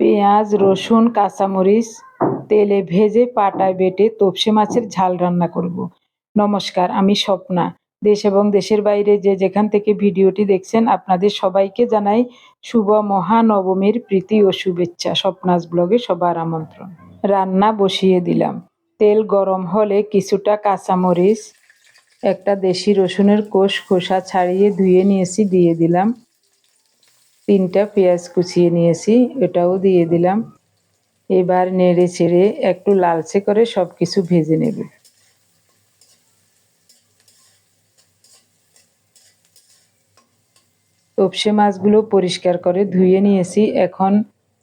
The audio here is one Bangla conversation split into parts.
পেঁয়াজ, রসুন, কাঁচামরিচ, তেলে ভেজে পাটায় বেটে তপসে মাছের ঝাল রান্না করব। নমস্কার, আমি স্বপ্না। দেশ এবং দেশের বাইরে যে যেখান থেকে ভিডিওটি দেখছেন, আপনাদের সবাইকে জানাই শুভ মহানবমীর প্রীতি ও শুভেচ্ছা। স্বপ্নাস ব্লগে সবার আমন্ত্রণ। রান্না বসিয়ে দিলাম। তেল গরম হলে কিছুটা কাঁচামরিচ, একটা দেশি রসুনের কোষ খোসা ছাড়িয়ে ধুয়ে নিয়েছি, দিয়ে দিলাম। তিনটা পেঁয়াজ কুচিয়ে নিয়েছি, এটাও দিয়ে দিলাম। এবার নেড়ে ছেড়ে একটু লালচে করে সব কিছু ভেজে নেব। তপসে মাছগুলো পরিষ্কার করে ধুয়ে নিয়েছি। এখন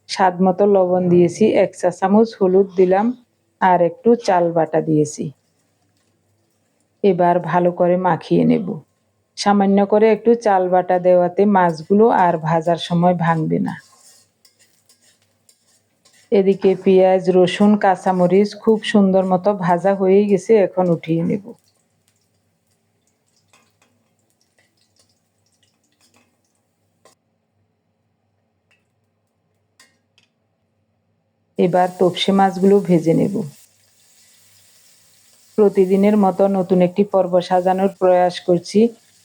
স্বাদ মতো লবণ দিয়েছি, এক চা চামচ হলুদ দিলাম আর একটু চাল বাটা দিয়েছি। এবার ভালো করে মাখিয়ে নেব। সামান্য করে একটু চাল বাটা দেওয়াতে মাছগুলো আর ভাজার সময় ভাঙবে না। এদিকে পেঁয়াজ, রসুন, কাঁচামরিচ খুব সুন্দর মতো ভাজা হয়ে গেছে, এখন উঠিয়ে নেব। এবার তপসে মাছগুলো ভেজে নেব। প্রতিদিনের মতো নতুন একটি পর্ব সাজানোর প্রয়াস করছি।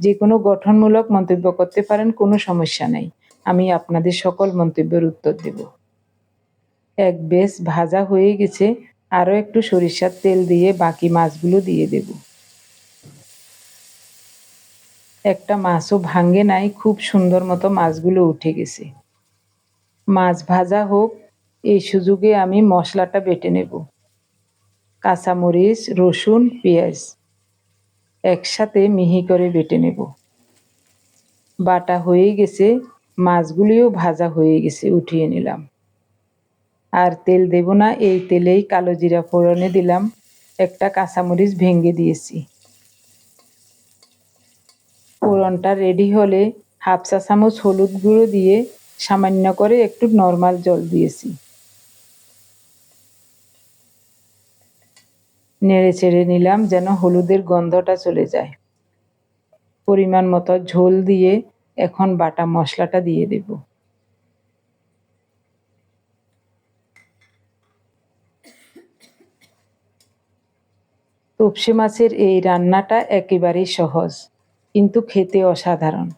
যে কোনো গঠনমূলক মন্তব্য করতে পারেন, কোনো সমস্যা নেই। আমি আপনাদের সকল মন্তব্যের উত্তর দেব। এক বেশ ভাজা হয়ে গেছে, আরও একটু সরিষার তেল দিয়ে বাকি মাছগুলো দিয়ে দেব। একটা মাছও ভাঙ্গে নাই, খুব সুন্দর মতো মাছগুলো উঠে গেছে। মাছ ভাজা হোক, এই সুযোগে আমি মশলাটা বেটে নেব। কাঁচামরিচ, রসুন, পেঁয়াজ। একসাথে মিহি করে বেটে নেব। বাটা হয়ে গেছে, মাছগুলিও ভাজা হয়ে গেছে, উঠিয়ে নিলাম। আর তেল দেব না, এই তেলেই কালো জিরা ফোড়নে দিলাম, একটা কাঁচামরিচ ভেঙে দিয়েছি। ফোড়নটা রেডি হলে হাফ চা চামচ হলুদ গুঁড়ো দিয়ে সামান্য করে একটু নর্মাল জল দিয়েছি। নেড়ে চেড়ে নিলাম যেন হলুদের গন্ধটা চলে যায়। পরিমাণ মতো ঝোল দিয়ে এখন বাটা মশলাটা দিয়ে দেব। তপসে মাছের এই রান্নাটা একেবারেই সহজ, কিন্তু খেতে অসাধারণ।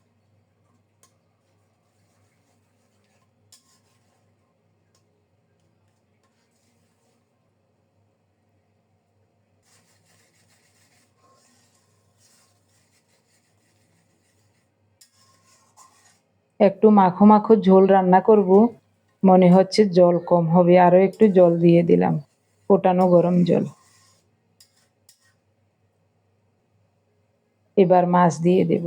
একটু মাখো মাখো ঝোল রান্না করব। মনে হচ্ছে জল কম হবে আরও একটু জল দিয়ে দিলাম, ফোটানো গরম জল। এবার মাছ দিয়ে দেব।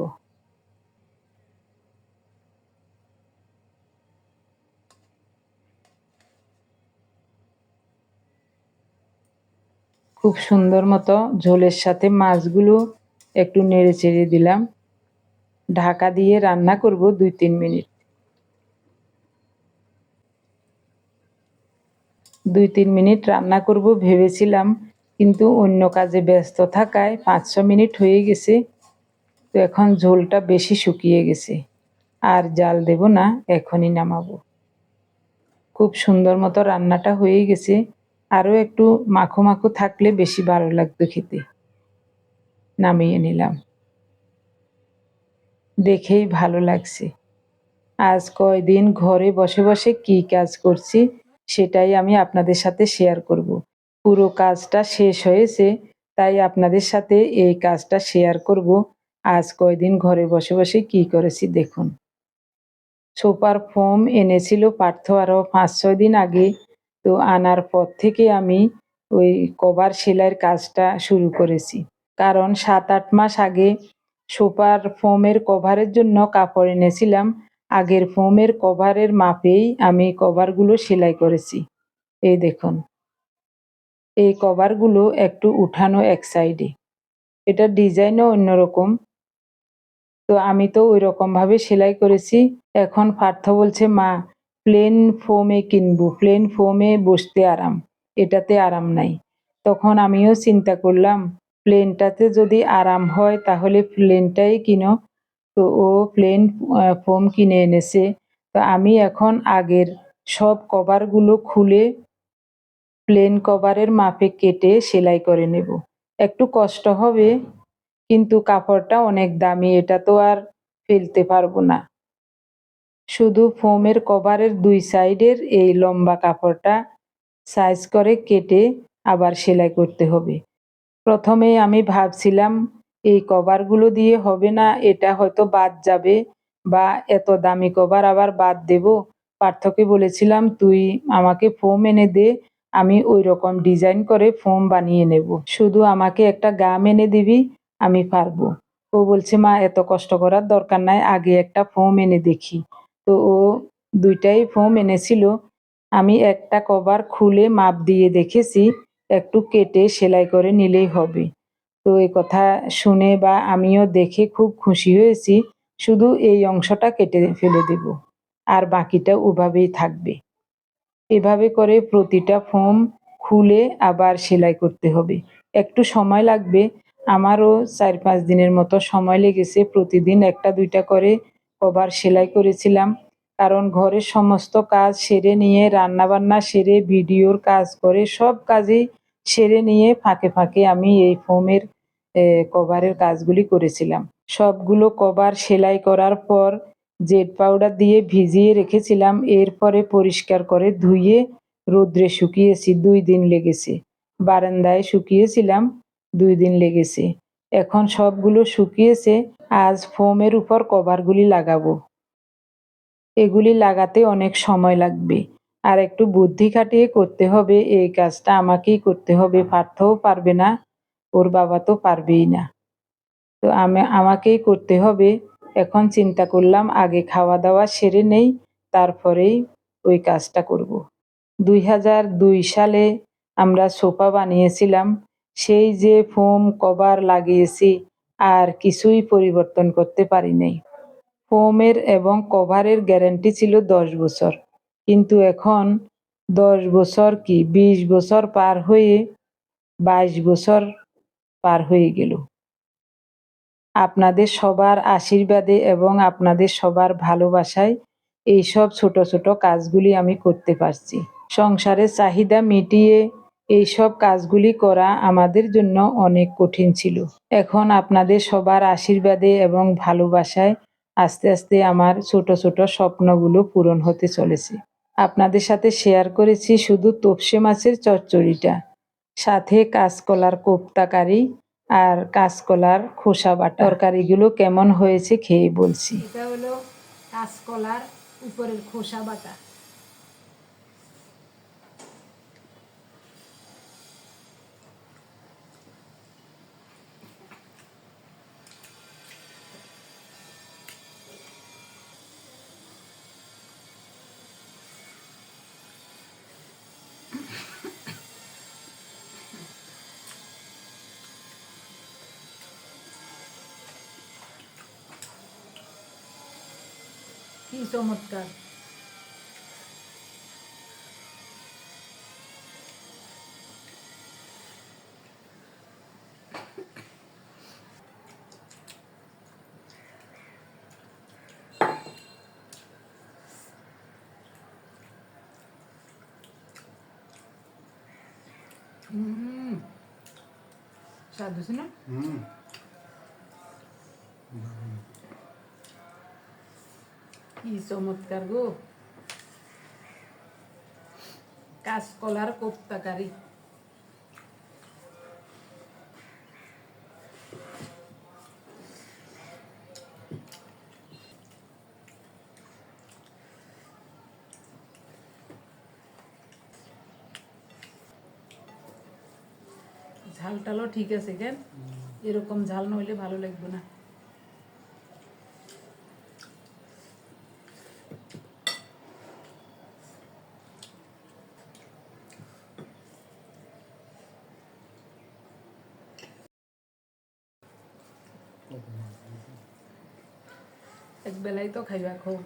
খুব সুন্দর মতো ঝোলের সাথে মাছগুলো একটু নেড়ে চেড়ে দিলাম। ঢাকা দিয়ে রান্না করব দুই তিন মিনিট। দুই তিন মিনিট রান্না করব ভেবেছিলাম, কিন্তু অন্য কাজে ব্যস্ত থাকায় পাঁচ ছ মিনিট হয়ে গেছে, তো এখন ঝোলটা বেশি শুকিয়ে গেছে। আর জাল দেব না, এখনই নামাবো। খুব সুন্দর মতো রান্নাটা হয়ে গেছে, আরও একটু মাখো মাখো থাকলে বেশি ভালো লাগতো খেতে। নামিয়ে নিলাম। দেখেই ভালো লাগছে। আজ কয়দিন ঘরে বসে বসে কি কাজ করছি, সেটাই আমি আপনাদের সাথে শেয়ার করব। পুরো কাজটা শেষ হয়েছে, তাই আপনাদের সাথে এই কাজটা শেয়ার করব। আজ কয়দিন ঘরে বসে বসে কি করেছি দেখুন। সোপার ফোম এনেছিল পার্থ আরও পাঁচ ছয় দিন আগে, তো আনার পর থেকে আমি ওই কভার সেলাইয়ের কাজটা শুরু করেছি। কারণ সাত আট মাস আগে সোপার ফোমের কভারের জন্য কাপড় এনেছিলাম। আগের ফোমের কভারের মাপেই আমি কভারগুলো সেলাই করেছি। এই দেখুন। এই কভারগুলো একটু উঠানো এক সাইডে। এটার ডিজাইনও অন্যরকম। তো আমি তো ওই রকমভাবে সেলাই করেছি। এখন পার্থ বলছে, মা, প্লেন ফোমে কিনবো, প্লেন ফোমে বসতে আরাম। এটাতে আরাম নাই। তখন আমিও চিন্তা করলাম প্লেনটাতে যদি আরাম হয়, তাহলে প্লেনটাই কিনো। তো ও প্লেন ফোম কিনে এনেছে। তো আমি এখন আগের সব কভারগুলো খুলে প্লেন কভারের মাপে কেটে সেলাই করে নেব। একটু কষ্ট হবে, কিন্তু কাপড়টা অনেক দামি, এটা তো আর ফেলতে পারব না। শুধু ফোমের কভারের দুই সাইডের এই লম্বা কাপড়টা সাইজ করে কেটে আবার সেলাই করতে হবে। প্রথমে আমি ভাবছিলাম, এই কভারগুলো দিয়ে হবে না, এটা হয়তো বাদ যাবে বা এত দামি কভার আবার বাদ দেব। পার্থকে বলেছিলাম, তুই আমাকে ফোম এনে দে, আমি ওই রকম ডিজাইন করে ফোম বানিয়ে নেব। শুধু আমাকে একটা গাম এনে দিবি, আমি পারব। ও বলছে, মা, এত কষ্ট করার দরকার নাই, আগে একটা ফোম এনে দেখি। তো ও দুইটাই ফোম এনেছিল। আমি একটা কভার খুলে মাপ দিয়ে দেখেছি একটু কেটে সেলাই করে নিলেই হবে। তো এই কথা শুনে বা আমিও দেখে খুব খুশি হয়েছি, শুধু এই অংশটা কেটে ফেলে দেব, আর বাকিটা ওভাবেই থাকবে। এভাবে করে প্রতিটা ফোম খুলে আবার সেলাই করতে হবে। একটু সময় লাগবে, আমারও চার পাঁচ দিনের মতো সময় লেগেছে। প্রতিদিন একটা দুইটা করে কভার সেলাই করেছিলাম কারণ ঘরের সমস্ত কাজ সেরে নিয়ে রান্না বান্না সেরে, ভিডিওর কাজ করে, সব কাজেই সেরে নিয়ে ফাঁকে ফাঁকে আমি এই ফোমের কভারের কাজগুলি করেছিলাম। সবগুলো কভার সেলাই করার পর জেড পাউডার দিয়ে ভিজিয়ে রেখেছিলাম, এরপরে পরিষ্কার করে ধুয়ে রোদ্রে শুকিয়েছি, দুই দিন লেগেছে। বারান্দায় শুকিয়েছিলাম, দুই দিন লেগেছে। এখন সবগুলো শুকিয়েছে, আজ ফোমের উপর কভারগুলি লাগাবো। এগুলি লাগাতে অনেক সময় লাগবে। আর একটু বুদ্ধি খাটিয়ে করতে হবে, এই কাজটা আমাকেই করতে হবে, পারতেও পারবে না, ওর বাবা তো পারবেই না। তো আমি, আমাকেই করতে হবে। এখন চিন্তা করলাম, আগে খাওয়া দাওয়া সেরে নেই, তারপরেই ওই কাজটা করব। দুই হাজার দুই সালে আমরা সোফা বানিয়েছিলাম, সেই যে ফোম, কভার লাগিয়েছি, আর কিছুই পরিবর্তন করতে পারি নাই ফোমের এবং কভারের গ্যারান্টি ছিল দশ বছর। কিন্তু এখন দশ বছর কি বিশ বছর পার হয়ে বাইশ বছর পার হয়ে গেল। আপনাদের সবার আশীর্বাদে এবং আপনাদের সবার ভালোবাসায় এইসব ছোট ছোট কাজগুলি আমি করতে পারছি। সংসারের চাহিদা মিটিয়ে এইসব কাজগুলি করা আমাদের জন্য অনেক কঠিন ছিল। এখন আপনাদের সবার আশীর্বাদে এবং ভালোবাসায় আস্তে আস্তে আমার ছোট ছোট স্বপ্নগুলো পূরণ হতে চলেছে। আপনাদের সাথে শেয়ার করেছি শুধু তপসে মাছের চচ্চড়িটা। সাথে কাঁচকলার কোপ্তাকারি আর কাঁচকলার খোসা বা তরকারিগুলো কেমন হয়েছে খেয়ে বলছি। এটা হলো কাঁচকলার উপরের খোসা বাটা। কি চমৎকার হুম স্বাদ হয়েছে না কি চমৎকার গো কাঁচকলার কোপ্তাকারি ঝাল টালও ঠিক আছে কেন? এরকম ঝাল নইলে ভালো লাগবে না। এক বেলাই তো খাইবা খুব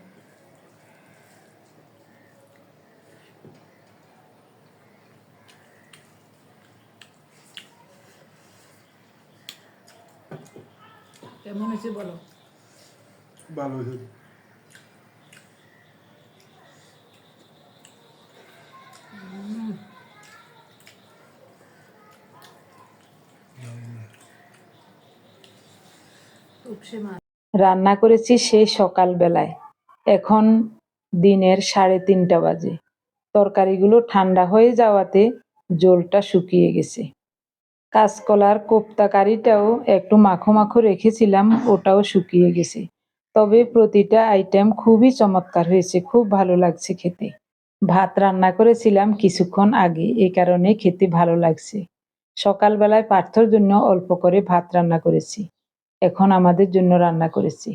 কেমন হয়েছে বলো? ভালো হয়েছে। উপসে মাছ রান্না করেছি সেই সকালবেলায়। এখন দিনের সাড়ে তিনটা বাজে। তরকারিগুলো ঠান্ডা হয়ে যাওয়াতে জলটা শুকিয়ে গেছে। কাঁচকলার কোপ্তা কারিটাও একটু মাখো মাখো রেখেছিলাম, ওটাও শুকিয়ে গেছে। তবে প্রতিটা আইটেম খুবই চমৎকার হয়েছে, খুব ভালো লাগছে খেতে। ভাত রান্না করেছিলাম কিছুক্ষণ আগে এই কারণে খেতে ভালো লাগছে। সকালবেলায় পার্থর জন্য অল্প করে ভাত রান্না করেছি। এখন আমাদের জন্য রান্না করেছি।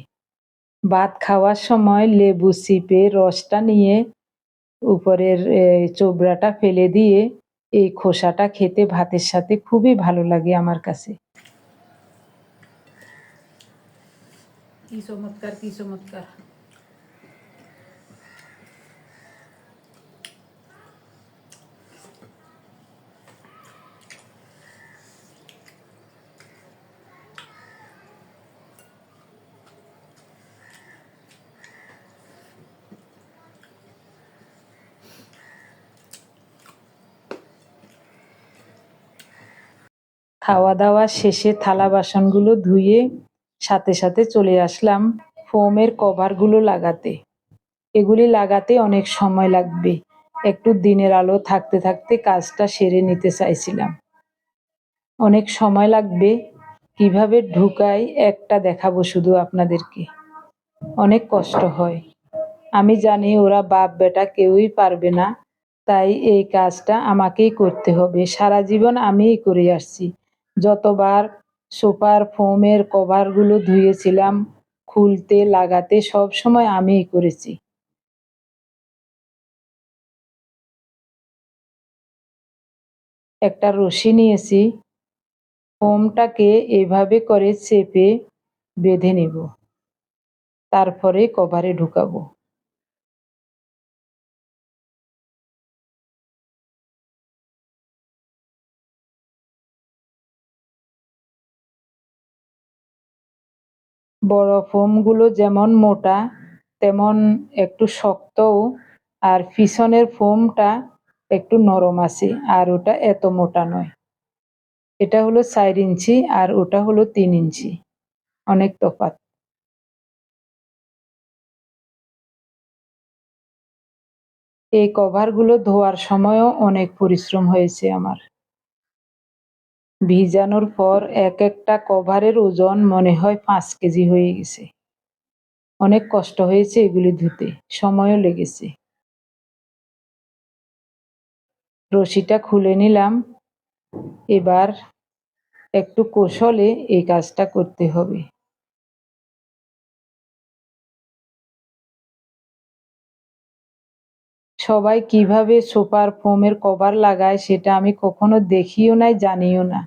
ভাত খাওয়ার সময় লেবু সিপে রসটা নিয়ে উপরের চোবড়াটা ফেলে দিয়ে এই খোসাটা খেতে ভাতের সাথে খুবই ভালো লাগে আমার কাছে। কি চমৎকার কি চমৎকার। খাওয়া দাওয়া শেষে থালা বাসনগুলো ধুয়ে সাথে সাথে চলে আসলাম ফোমের কভারগুলো লাগাতে। এগুলি লাগাতে অনেক সময় লাগবে। একটু দিনের আলো থাকতে থাকতে কাজটা সেরে নিতে চাইছিলাম। অনেক সময় লাগবে, কীভাবে ঢুকাই একটা দেখাবো শুধু আপনাদেরকে। অনেক কষ্ট হয়। আমি জানি ওরা বাপ বেটা কেউই পারবে না, তাই এই কাজটা আমাকেই করতে হবে। সারা জীবন আমিই করে আসছি। যতবার সোফার ফোমের কভারগুলো ধুয়েছিলাম, খুলতে লাগাতে সব সময় আমিই করেছি। একটা রশি নিয়েছি, ফোমটাকে এভাবে করে চেপে বেঁধে নেব। তারপরে কভারে ঢুকাবো। বড় ফোমগুলো যেমন মোটা, তেমন একটু শক্তও, আর পিছনের ফোমটা একটু নরম আছে, আর ওটা এত মোটা নয়। এটা হলো চার ইঞ্চি আর ওটা হলো তিন ইঞ্চি। অনেক তফাৎ। এই কভারগুলো ধোয়ার সময়ও অনেক পরিশ্রম হয়েছে আমার। ভিজানোর পর এক একটা কভারের ওজন মনে হয় পাঁচ কেজি হয়ে গেছে। অনেক কষ্ট হয়েছে এগুলি ধুতে, সময়ও লেগেছে। রশিটা খুলে নিলাম। এবার একটু কৌশলে এই কাজটা করতে হবে। সবাই কীভাবে সোফার ফোমের কভার লাগায় সেটা আমি কখনো দেখিও নাই, জানিও না।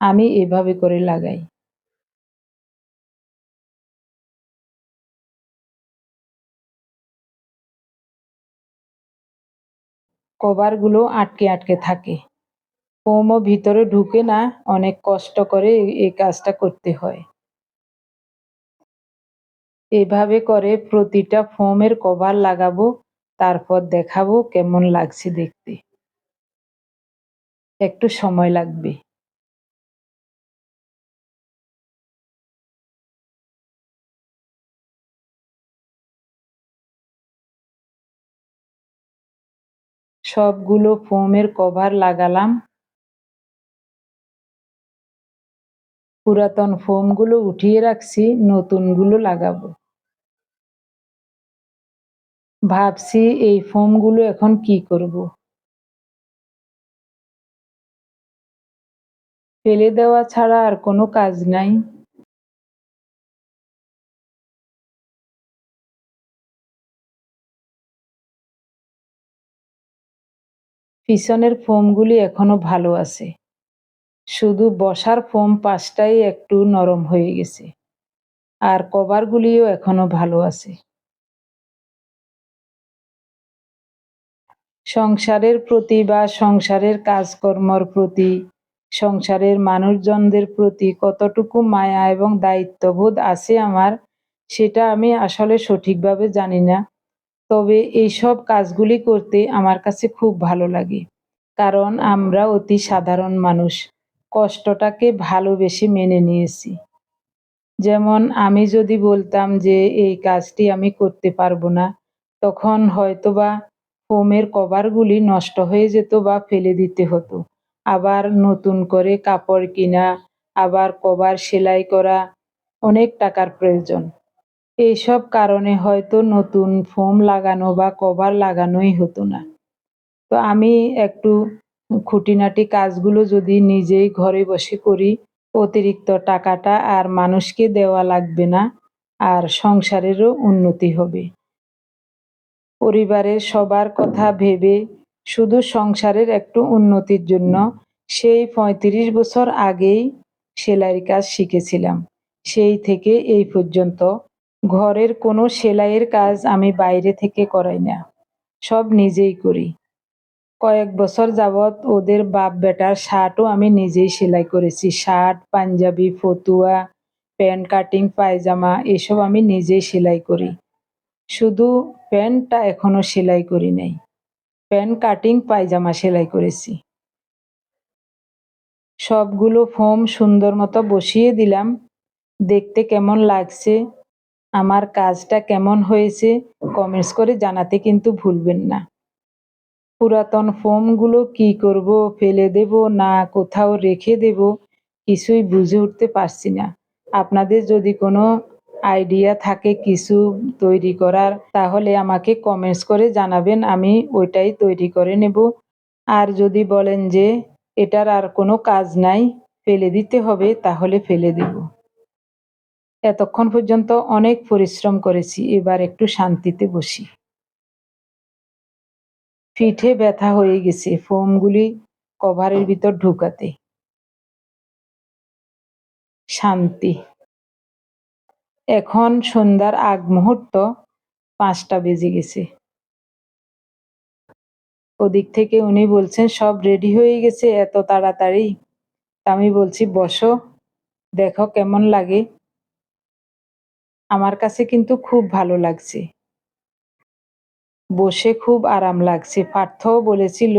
আমি এভাবে করে লাগাই। কভারগুলো আটকে আটকে থাকে। ফোমও ভিতরে ঢুকে না, অনেক কষ্ট করে এই- কাজটা করতে হয়। এভাবে করে প্রতিটা ফোমের কভার লাগাবো, তারপর দেখাবো কেমন লাগছে দেখতে। একটু সময় লাগবে। সবগুলো ফোমের কভার লাগালাম। পুরাতন ফোমগুলো উঠিয়ে রাখছি, নতুনগুলো লাগাবো। ভাবছি এই ফোমগুলো এখন কি করব? ফেলে দেওয়া ছাড়া আর কোনো কাজ নাই। পিছনের ফোমগুলি এখনও ভালো আছে। শুধু বসার ফোম পাশটাই একটু নরম হয়ে গেছে। আর কভারগুলিও এখনও ভালো আছে। সংসারের প্রতি বা সংসারের কাজকর্মর প্রতি, সংসারের মানুষজনদের প্রতি কতটুকু মায়া এবং দায়িত্ববোধ আছে আমার, সেটা আমি আসলে সঠিকভাবে জানি না। তবে এইসব কাজগুলি করতে আমার কাছে খুব ভালো লাগে। কারণ আমরা অতি সাধারণ মানুষ। কষ্টটাকে ভালোবেসে মেনে নিয়েছি। যেমন আমি যদি বলতাম যে, এই কাজটি আমি করতে পারব না, তখন হয়তোবা ফোমের কভারগুলি নষ্ট হয়ে যেত বা ফেলে দিতে হতো। আবার নতুন করে কাপড় কিনা, আবার কভার সেলাই করা অনেক টাকার প্রয়োজন। এইসব কারণে হয়তো নতুন ফোম লাগানো বা কভার লাগানোই হতো না। তো আমি একটু খুঁটিনাটি কাজগুলো যদি নিজেই ঘরে বসে করি, অতিরিক্ত টাকাটা আর মানুষকে দেওয়া লাগবে না আর সংসারেরও উন্নতি হবে। পরিবারের সবার কথা ভেবে শুধু সংসারের একটু উন্নতির জন্য সেই পঁয়ত্রিশ বছর আগেই সেলাইয়ের কাজ শিখেছিলাম। সেই থেকে এই পর্যন্ত ঘরের কোনো সেলাইয়ের কাজ আমি বাইরে থেকে করাই না, সব নিজেই করি। কয়েক বছর যাবৎ ওদের বাপ বেটার শার্টও আমি নিজেই সেলাই করেছি। শার্ট, পাঞ্জাবি, ফতুয়া, প্যান্ট কাটিং, পায়জামা, এসব আমি নিজেই সেলাই করি। শুধু প্যান্টটা এখনও সেলাই করি নাই, প্যান্ট কাটিং, পায়জামা সেলাই করেছি। সবগুলো ফোম সুন্দর মতো বসিয়ে দিলাম, দেখতে কেমন লাগছে? আমার কাজটা কেমন হয়েছে কমেন্টস করে জানাতে কিন্তু ভুলবেন না। পুরাতন ফোমগুলো কি করব, ফেলে দেব না কোথাও রেখে দেব, কিছুই বুঝে উঠতে পারছি না। আপনাদের যদি কোনো আইডিয়া থাকে কিছু তৈরি করার, তাহলে আমাকে কমেন্টস করে জানাবেন, আমি ওইটাই তৈরি করে নেব। আর যদি বলেন যে, এটার আর কোনো কাজ নাই, ফেলে দিতে হবে, তাহলে ফেলে দেব। এতক্ষণ পর্যন্ত অনেক পরিশ্রম করেছি, এবার একটু শান্তিতে বসি। পিঠে ব্যথা হয়ে গেছে, ফোমগুলি কভারের ভিতর ঢুকাতে। শান্তি। এখন সন্ধ্যার আগ মুহূর্ত, পাঁচটা বেজে গেছে। ওদিক থেকে উনি বলছেন, সব রেডি হয়ে গেছে, এত তাড়াতাড়ি? আমি বলছি, বসো, দেখো কেমন লাগে। আমার কাছে কিন্তু খুব ভালো লাগছে। বসে খুব আরাম লাগছে। পার্থও বলেছিল,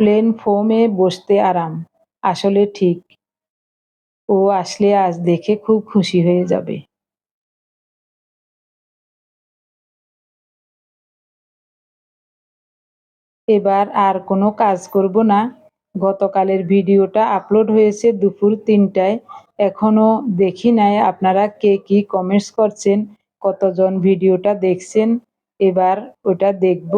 প্লেন ফোমে বসতে আরাম। আসলে ঠিক। ও আসলে আজ দেখে খুব খুশি হয়ে যাবে। এবার আর কোনো কাজ করব না। গতকালের ভিডিওটা আপলোড হয়েছে দুপুর তিনটায়। এখনও দেখি নাই আপনারা কে কি কমেন্টস করছেন, কতজন ভিডিওটা দেখছেন। এবার ওটা দেখব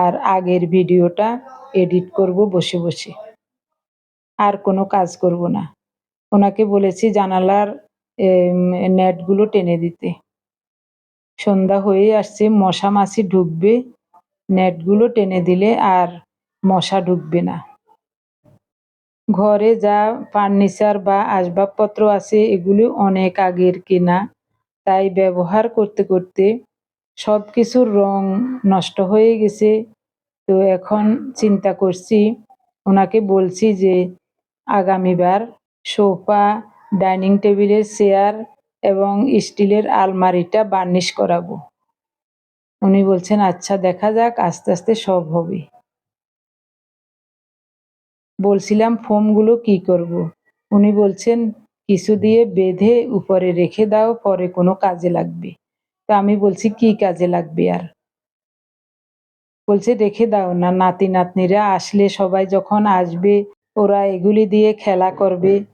আর আগের ভিডিওটা এডিট করব বসে বসে। আর কোনো কাজ করব না। ওনাকে বলেছি জানালার নেটগুলো টেনে দিতে। সন্ধ্যা হয়ে আসছে, মশা মাছি ঢুকবে। নেটগুলো টেনে দিলে আর মশা ঢুকবে না। ঘরে যা ফার্নিচার বা আসবাবপত্র আছে, এগুলি অনেক আগের কেনা। তাই ব্যবহার করতে করতে সব কিছুর রং নষ্ট হয়ে গেছে। তো এখন চিন্তা করছি, ওনাকে বলছি যে আগামীবার সোফা, ডাইনিং টেবিলের চেয়ার এবং স্টিলের আলমারিটা বার্নিশ করাবো। উনি বলছেন আচ্ছা দেখা যাক, আস্তে আস্তে সব হবে। বলছিলাম, ফোমগুলো কি করব। উনি বলছেন, কিছু দিয়ে বেঁধে উপরে রেখে দাও, পরে কোনো কাজে লাগবে। তো আমি বলছি, কি কাজে লাগবে আর? বলছে, রেখে দাও না, নাতি নাতনিরা আসলে সবাই যখন আসবে, ওরা এগুলি দিয়ে খেলা করবে,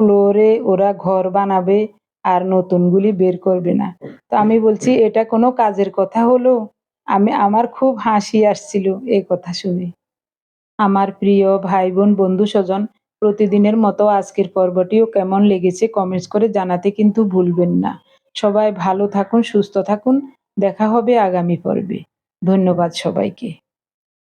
ফ্লোরে ওরা ঘর বানাবে আর নতুনগুলি বের করবে না। তো আমি বলছি, এটা কোনো কাজের কথা হলো? আমি, আমার খুব হাসি আসছিল এই কথা শুনে। আমার প্রিয় ভাই বোন বন্ধু স্বজন প্রতিদিনের মতো আজকের পর্বটিও কেমন লেগেছে কমেন্টস করে জানাতে কিন্তু ভুলবেন না। সবাই ভালো থাকুন, সুস্থ থাকুন। দেখা হবে আগামী পর্বে। ধন্যবাদ সবাইকে।